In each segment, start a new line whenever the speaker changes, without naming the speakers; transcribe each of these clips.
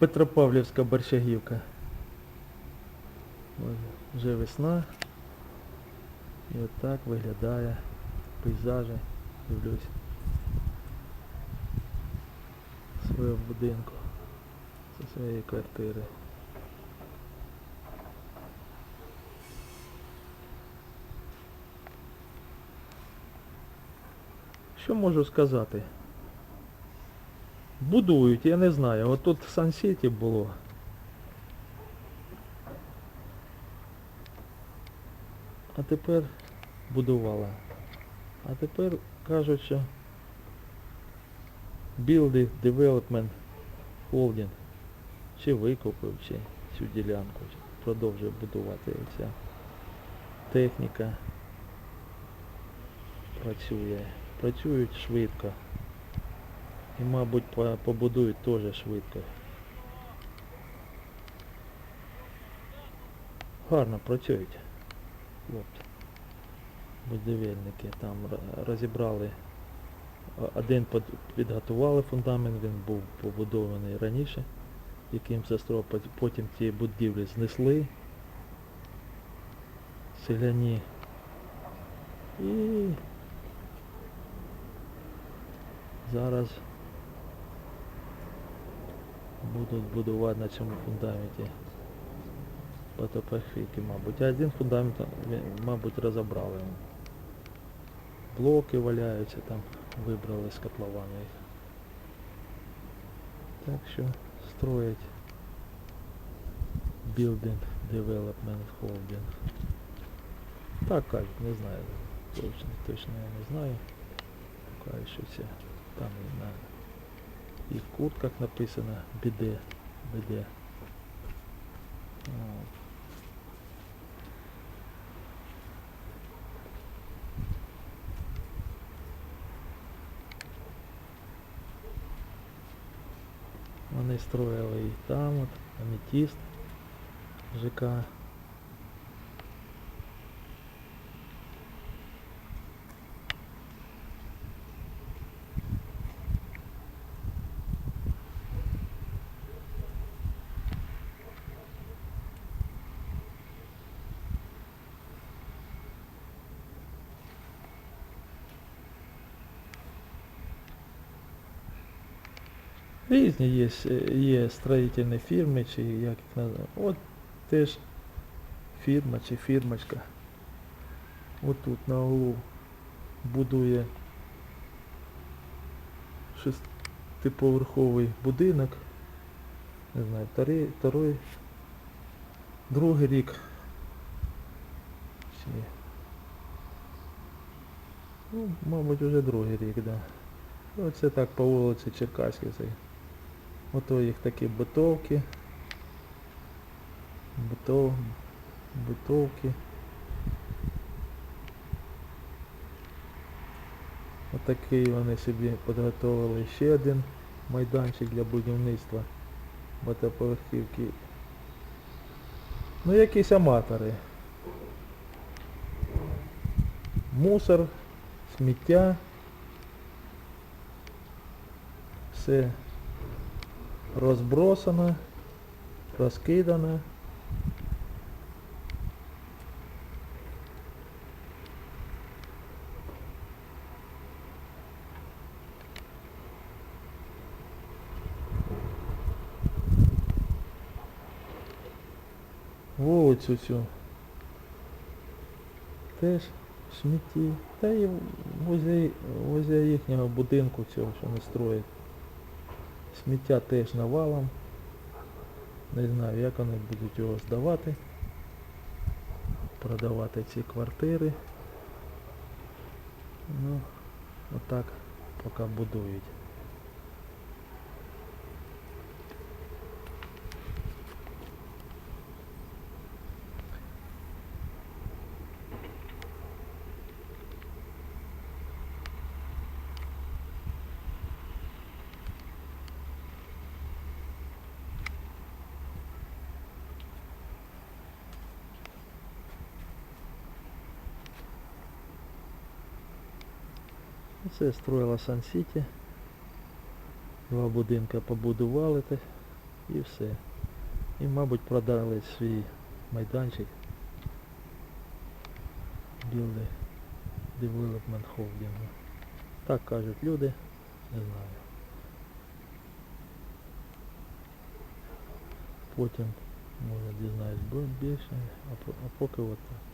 Петропавлівська Борщагівка. Вже весна. І отак виглядає пейзажі. Дивлюсь. Свого будинку. Зі своєї квартири. Що можу сказати? Будують, я не знаю. От тут в Сан-Сіті було. А тепер будувала. А тепер кажуть, що Building Development Holding чи викупив, чи цю ділянку, продовжує будувати ця техніка. Працює. Працюють швидко. І, мабуть, побудують теж швидко. Гарно працюють. Хлопці. Будівельники там розібрали. Один підготували фундамент, він був побудований раніше, якимось строком, потім ті будівлі знесли. Селяні. І зараз будуть будувати на цьому фундаменті потопахівки, мабуть. Один фундамент, мабуть, розібрали. Блоки валяються там, вибрали з котлована їх. Так що строять Building Development Holding. Так кажуть, не знаю. Точно, точно я не знаю. Кажуть, що це там на їх куртках написано БД. БД. От. Вони строїли і там от, аметіст, ЖК. Різні є, е, є строїтельні фірми, чи як їх називають. От теж фірма чи фірмочка. Отут на углу будує шестиповерховий будинок. Не знаю, вторий, второй, другий рік. Чи... Ну, мабуть, вже другий рік, так. Да. Оце так по вулиці Черкаській. Ото їх такі бутовки. Бутов, бутовки. Отакий вони собі підготовили ще один майданчик для будівництва багатоповерхівки. Ну якісь аматори. Мусор, сміття. Все розбросано, розкидано. Вулицю цю. Теж смітті. Та і возле, їхнього будинку цього, що вони строять. Сміття теж навалом. Не знаю, як вони будуть його здавати. Продавати ці квартири. Ну, отак поки будують. Це строїла Сан-Сіті. Два будинки побудували. І все. І, мабуть, продали свій майданчик. Білий Development Holding. Так кажуть люди, не знаю. Потім, може, дізнаюсь більше, а поки от так.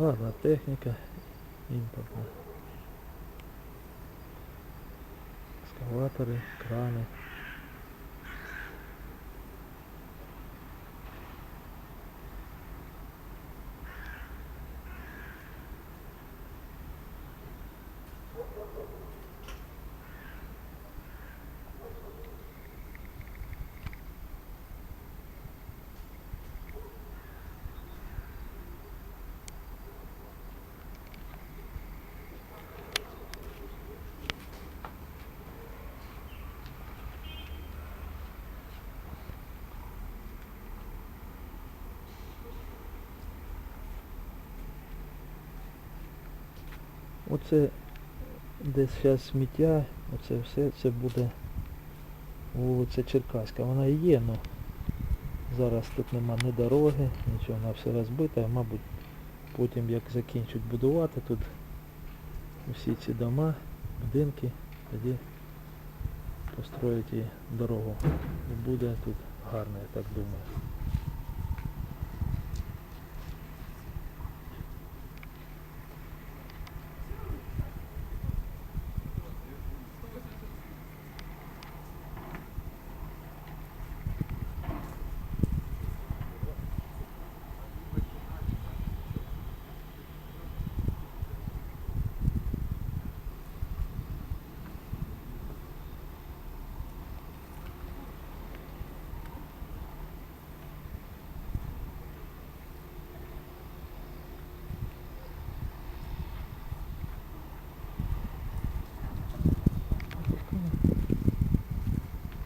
Гарна техніка, імпортна. Екскаватори, крани. Оце десь зараз сміття, оце все це буде вулиця Черкаська. Вона і є, але зараз тут нема ні дороги, нічого, вона все розбита. Мабуть, потім як закінчать будувати тут усі ці дома, будинки, тоді построять і дорогу. І буде тут гарно, я так думаю.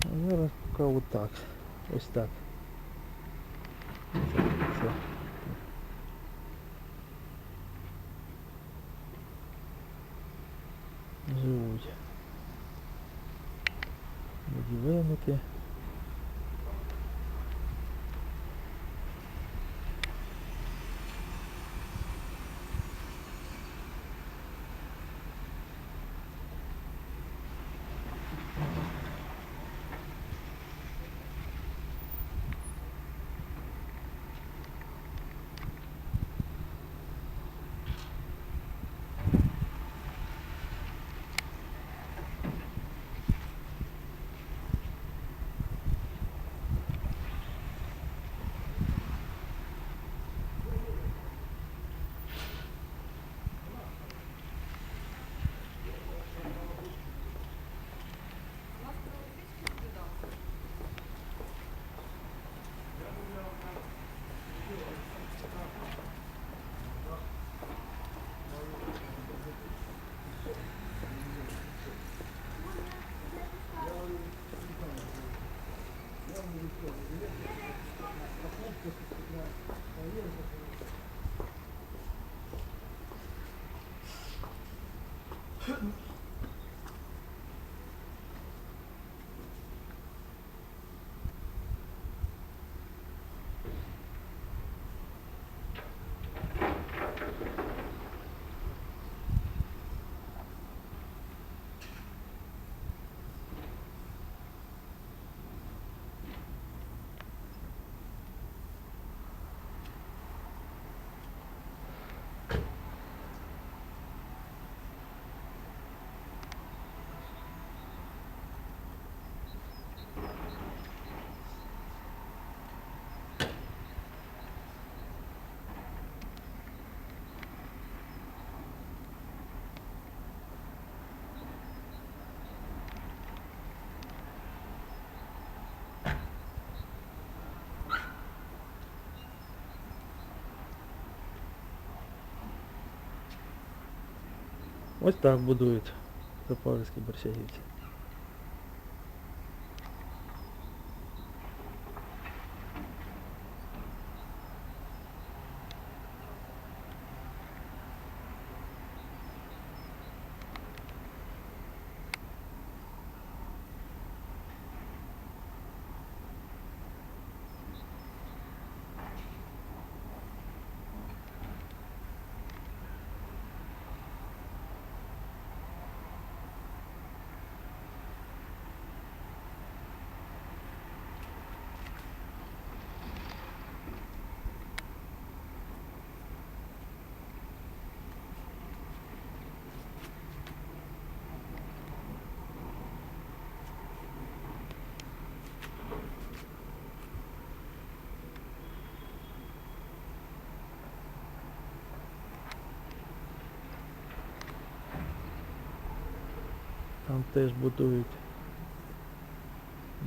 А зараз поки отак. Ось так. Ось так будують Запорізькі борщагівці. Там теж будують.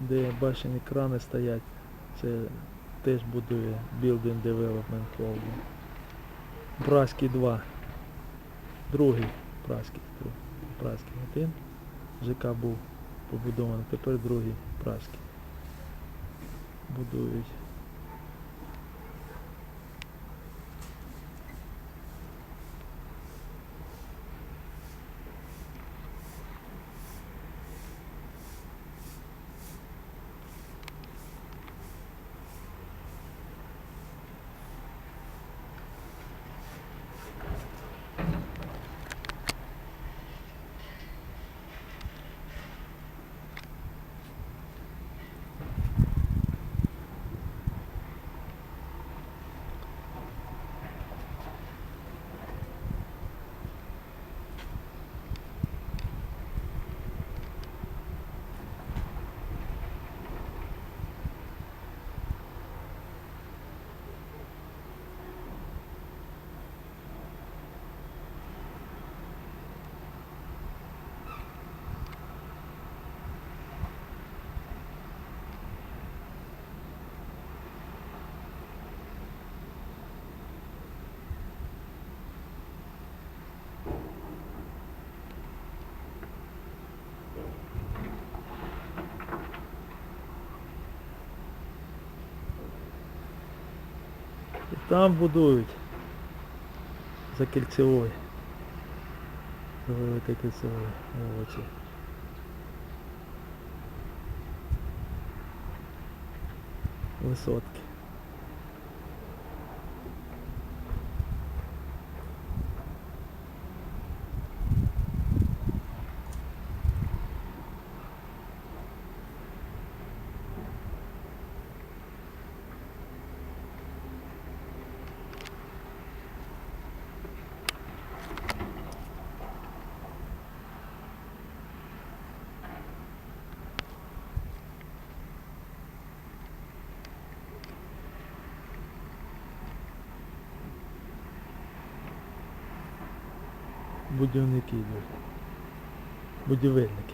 Де башені крани стоять, це теж будує Building Development Holding. Праський 2. Другий Праський. Праський один. ЖК був побудований, тепер другий Праський. Будують. Там будують. За кільцевою. За великою кільцевою вулиці. Висотки. Будівники йдуть. Будівельники.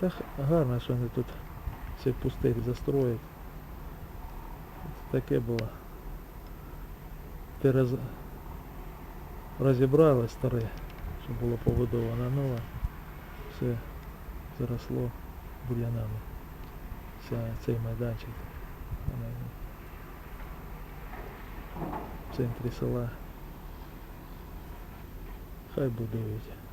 Та гарно, що вони тут цей пустир застроїть. Таке було. Ти роз... розібрали старе, щоб було побудовано нове. Все заросло бур'янами. Цей майданчик. В центрі села. Хай будують.